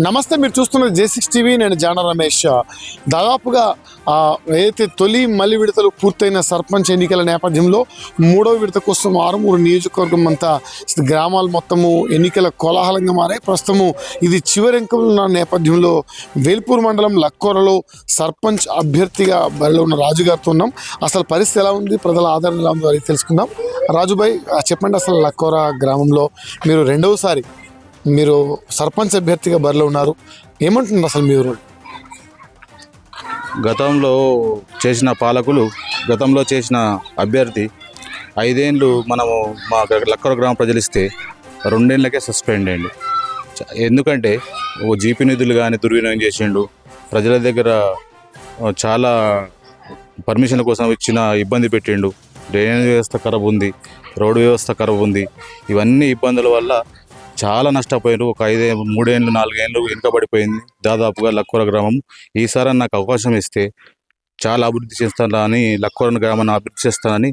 నమస్తే మీరు చూస్తున్న జే సిక్స్ టీవీ. నేను జాన రమేష్. దాదాపుగా ఏదైతే తొలి మలి విడతలు పూర్తయిన సర్పంచ్ ఎన్నికల నేపథ్యంలో మూడో విడత కోసం ఆరుమూరు నియోజకవర్గం అంతా గ్రామాలు మొత్తము ఎన్నికల కోలాహలంగా మారాయి. ప్రస్తుతము ఇది చివరి ఉన్న నేపథ్యంలో వేల్పూర్ మండలం లక్కోరలో సర్పంచ్ అభ్యర్థిగా బరిలో ఉన్న రాజు గారితో ఉన్నాం. అసలు పరిస్థితి ఎలా ఉంది? ప్రజల ఆదరణ ఎలా ఉందో? అది తెలుసుకుందాం. రాజుభాయ్ చెప్పండి అసలు లక్కోర గ్రామంలో మీరు రెండవసారి మీరు సర్పంచ్ అభ్యర్థిగా బరిలో ఉన్నారు. ఏమంటున్నారు అసలు మీరు గతంలో చేసిన పాలకులు గతంలో చేసిన అభ్యర్థి ఐదేండ్లు మనము మా లక్కర గ్రామ ప్రజలు ఇస్తే రెండేళ్ళకే సస్పెండ్ అయ్యిండు. చ- ఎందుకంటే ఓ జీపీ నిధులు కానీ దుర్వినియోగం చేసిండు. ప్రజల దగ్గర చాలా పర్మిషన్ కోసం ఇచ్చిన ఇబ్బంది పెట్టిండు. డ్రైనేజ్ వ్యవస్థ ఖరాబ్ ఉంది రోడ్డు వ్యవస్థ ఖరాబ్ ఉంది. ఇవన్నీ ఇబ్బందుల వల్ల చాలా నష్టపోయారు ఒక ఐదే మూడేళ్ళు నాలుగేళ్ళు వెనుకబడిపోయింది. దాదాపుగా లక్కూర గ్రామం. ఈసారి నాకు అవకాశం ఇస్తే చాలా అభివృద్ధి చేస్తానని లక్కూర గ్రామాన్ని అభివృద్ధి చేస్తానని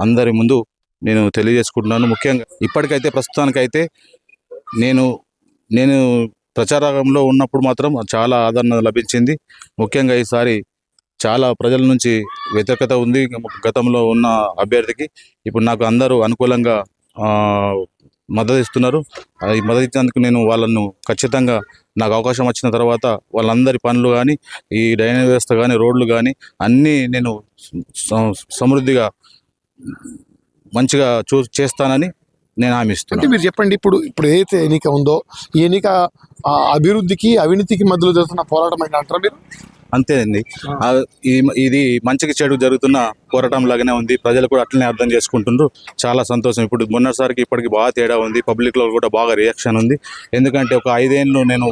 అందరి ముందు నేను తెలియజేసుకుంటున్నాను. ముఖ్యంగా ఇప్పటికైతే ప్రస్తుతానికైతే నేను నేను ప్రచారంలో ఉన్నప్పుడు మాత్రం చాలా ఆదరణ లభించింది. ముఖ్యంగా ఈసారి చాలా ప్రజల నుంచి వ్యతిరేకత ఉంది. గతంలో ఉన్న అభ్యర్థికి. ఇప్పుడు నాకు అందరూ అనుకూలంగా మద్దతు ఇస్తున్నారు ఈ మద్దతు ఇచ్చినందుకు నేను వాళ్ళను ఖచ్చితంగా నాకు అవకాశం వచ్చిన తర్వాత వాళ్ళందరి పనులు కానీ ఈ డ్రైనేజ్ వ్యవస్థ కానీ రోడ్లు కానీ అన్నీ నేను సమృద్ధిగా మంచిగా చూ చేస్తానని నేను హామీ ఇస్తున్నాను మీరు చెప్పండి ఇప్పుడు ఇప్పుడు ఏదైతే ఎన్నిక ఉందో ఈ ఎన్నిక ఆ, అభివృద్ధికి అవినీతికి మధ్యలో జరుగుతున్న పోరాటం అని అంటారా మీరు? అంతేనండి. ఇది మంచికి చెడు జరుగుతున్న పోరాటం లాగానే ఉంది. ప్రజలు కూడా అట్లనే అర్థం చేసుకుంటుండ్రు. చాలా సంతోషం. ఇప్పుడు మొన్నసారికి ఇప్పటికి బాగా తేడా ఉంది. పబ్లిక్లో కూడా బాగా రియాక్షన్ ఉంది. ఎందుకంటే ఒక ఐదేళ్ళు నేను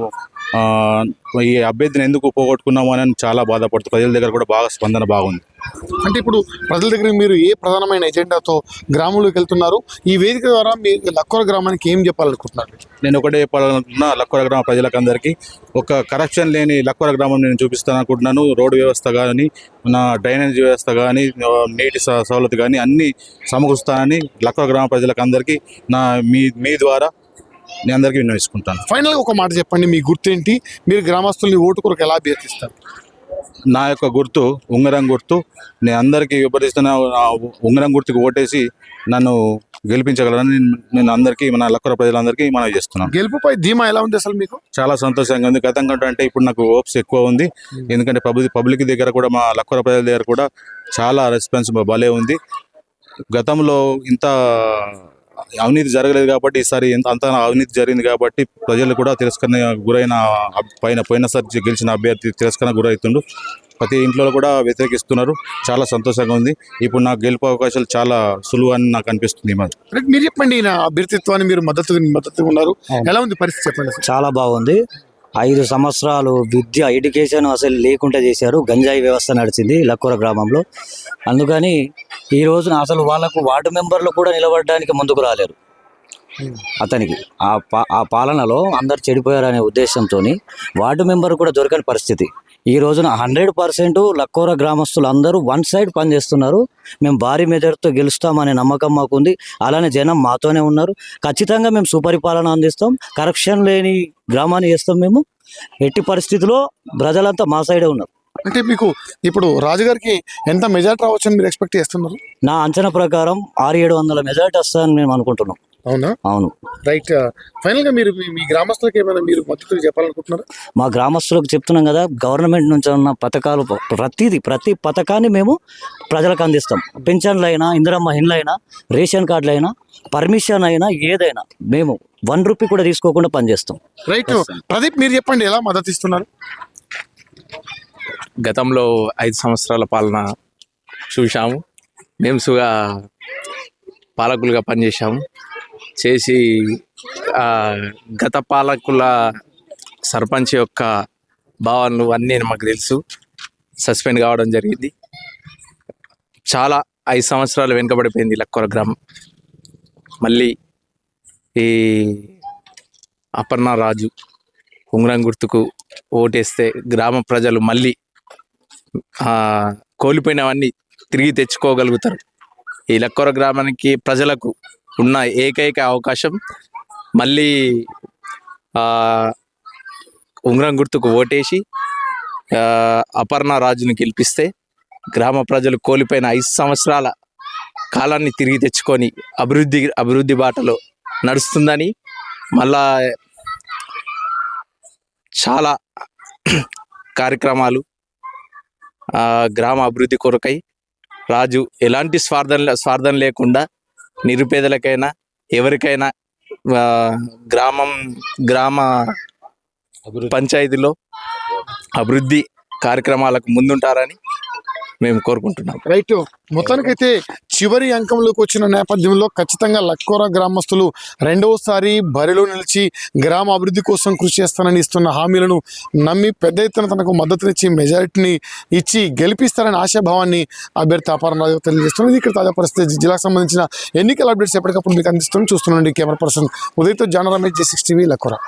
ఈ అభ్యర్థిని ఎందుకు పోగొట్టుకున్నాము అని చాలా బాధపడుతుంది ప్రజల దగ్గర కూడా బాగా స్పందన బాగుంది. అంటే ఇప్పుడు ప్రజల దగ్గర మీరు ఏ ప్రధానమైన ఎజెండాతో గ్రామంలోకి వెళ్తున్నారు? ఈ వేదిక ద్వారా మీ లక్కోర గ్రామానికి ఏం చెప్పాలనుకుంటున్నారు? నేను ఒకటే చెప్పాలనుకుంటున్నా లక్కవర గ్రామ ప్రజలకు అందరికీ ఒక కరప్షన్ లేని లక్కవర గ్రామం నేను చూపిస్తాను అనుకుంటున్నాను రోడ్డు వ్యవస్థ కానీ నా డ్రైనేజ్ వ్యవస్థ కానీ నీటి స- సౌలత్ కానీ అన్నీ సమకూరుస్తానని లక్కవర గ్రామ ప్రజలకు అందరికీ నా మీ మీ ద్వారా నేను అందరికీ విన్నవించుకుంటాను. ఫైనల్గా ఒక మాట చెప్పండి మీ గుర్తేంటి? మీరు గ్రామస్తుల్ని ఓటు కొరకు ఎలా అభ్యర్థిస్తారు? నా యొక్క గుర్తు ఉంగరం గుర్తు నేను అందరికీ విభజిస్తున్న ఆ ఉంగరం గుర్తుకు ఓటేసి నన్ను గెలిపించగలరని నేను అందరికీ మన లక్కవర ప్రజలందరికీ మనవి చేస్తున్నాను. గెలుపుపై ధీమా ఎలా ఉంది అసలు మీకు? చాలా సంతోషంగా ఉంది. గతం కంటే అంటే ఇప్పుడు నాకు హోప్స్ ఎక్కువ ఉంది. ఎందుకంటే పబ్లిక్ పబ్లిక్ దగ్గర కూడా మా లక్కర ప్రజల దగ్గర కూడా చాలా రెస్పాన్స్ భలే ఉంది. గతంలో ఇంత అవినీతి జరగలేదు కాబట్టి ఈసారి ఇంత అంత అవినీతి జరిగింది కాబట్టి ప్రజలు కూడా తిరస్కరణ గురైన పైన పోయినసారి గెలిచిన అభ్యర్థి తిరస్కరణ గురవుతుండు ప్రతి ఇంట్లో కూడా వ్యతిరేకిస్తున్నారు. చాలా సంతోషంగా ఉంది. ఇప్పుడు నాకు గెలుపు అవకాశాలు చాలా సులువు అని నాకు అనిపిస్తుంది మీరు చెప్పండి నా అభ్యర్థిత్వాన్ని మీరు మద్దతు మద్దతుగా ఉన్నారు. ఎలా ఉంది పరిస్థితి చెప్పండి చాలా బాగుంది. ఐదు సంవత్సరాలు విద్య ఎడ్యుకేషన్ అసలు లేకుండా చేశారు. గంజాయి వ్యవస్థ నడిచింది లక్కూర గ్రామంలో. అందుకని ఈ రోజున అసలు వాళ్ళకు వార్డు మెంబర్లు కూడా నిలబడడానికి ముందుకు రాలేరు. అతనికి ఆ పా ఆ పాలనలో అందరు చెడిపోయారనే ఉద్దేశంతో వార్డు మెంబర్ కూడా దొరకని పరిస్థితి. ఈ రోజున హండ్రెడ్ పర్సెంట్ లక్కోర గ్రామస్తులు అందరూ వన్ సైడ్ పనిచేస్తున్నారు మేము భారీ మెజార్టీతో గెలుస్తామనే నమ్మకం మాకుంది. అలానే జనం మాతోనే ఉన్నారు. ఖచ్చితంగా మేము సుపరిపాలన అందిస్తాం. కరప్షన్ లేని గ్రామాన్ని చేస్తాం మేము. ఎట్టి పరిస్థితిలో ప్రజలంతా మా సైడే ఉన్నారు. అంటే మీకు ఇప్పుడు రాజుగారికి ఎంత మెజార్టీ రావచ్చని మీరు ఎక్స్పెక్ట్ చేస్తున్నారు? నా అంచనా ప్రకారం ఆరు ఏడు వందల మెజార్టీ వస్తుందని మేము అనుకుంటున్నాం. అవునా? అవును. రైట్ ఫైనల్గా మీరు మీ- గ్రామస్తులకు ఏమైనా మీరు మద్దతు చెప్పాలనుకుంటున్నారు? మా గ్రామస్తులకు చెప్తున్నాం కదా గవర్నమెంట్ నుంచి ఉన్న పథకాలు ప్రతిదీ ప్రతి పథకాన్ని మేము ప్రజలకు అందిస్తాం. పెన్షన్లు అయినా ఇందిరమ్మ ఇండ్లు అయినా రేషన్ కార్డులు అయినా పర్మిషన్ అయినా ఏదైనా మేము వన్ రూపీ కూడా తీసుకోకుండా పనిచేస్తాం. రైట్ ప్రదీప్ మీరు చెప్పండి ఎలా మద్దతు ఇస్తున్నారు? గతంలో ఐదు సంవత్సరాల పాలన చూశాము. మేము పాలకులుగా పనిచేశాము. చేసి గత పాలకుల సర్పంచ్ యొక్క భావనలు అన్నీ మాకు తెలుసు. సస్పెండ్ కావడం జరిగింది. చాలా ఐదు సంవత్సరాలు వెనుకబడిపోయింది లక్కర గ్రామం. మళ్ళీ ఈ అపర్ణ రాజు ఉంగరం గుర్తుకు ఓటేస్తే గ్రామ ప్రజలు మళ్ళీ కోల్పోయినవన్నీ తిరిగి తెచ్చుకోగలుగుతారు. ఈ లక్కర గ్రామానికి ప్రజలకు ఉన్న ఏకైక అవకాశం మళ్ళీ ఉంగరం గుర్తుకు ఓటేసి అపర్ణ రాజును గెలిపిస్తే గ్రామ ప్రజలు కోల్పోయిన ఐదు సంవత్సరాల కాలాన్ని తిరిగి తెచ్చుకొని అభివృద్ధి అభివృద్ధి బాటలో నడుస్తుందని మళ్ళా చాలా కార్యక్రమాలు గ్రామ అభివృద్ధి కొరకై రాజు ఎలాంటి స్వార్థం స్వార్థం లేకుండా నిరుపేదలకైనా ఎవరికైనా గ్రామం గ్రామ పంచాయతీలో అభివృద్ధి కార్యక్రమాలకు ముందుంటారని మేము కోరుకుంటున్నాం. రైట్. మొత్తానికైతే చివరి అంకంలోకి వచ్చిన నేపథ్యంలో ఖచ్చితంగా లక్కోర గ్రామస్తులు రెండవసారి బరిలో నిలిచి గ్రామ అభివృద్ధి కోసం కృషి చేస్తానని ఇస్తున్న హామీలను నమ్మి పెద్ద ఎత్తున తనకు మద్దతునిచ్చి మెజారిటీని ఇచ్చి గెలిపిస్తారని ఆశాభావాన్ని అభ్యర్థి అపారం తెలియజేస్తున్నది ఇక్కడ తాజా పరిస్థితి. జిల్లాకు సంబంధించిన ఎన్నికల అప్డేట్స్ ఎప్పటికప్పుడు మీకు అందిస్తున్నాం. చూస్తున్నాండి కెమెరా పర్సన్ ఉదయతో జాన రమేష్ జే సిక్స్ టీవీ లక్కోరా.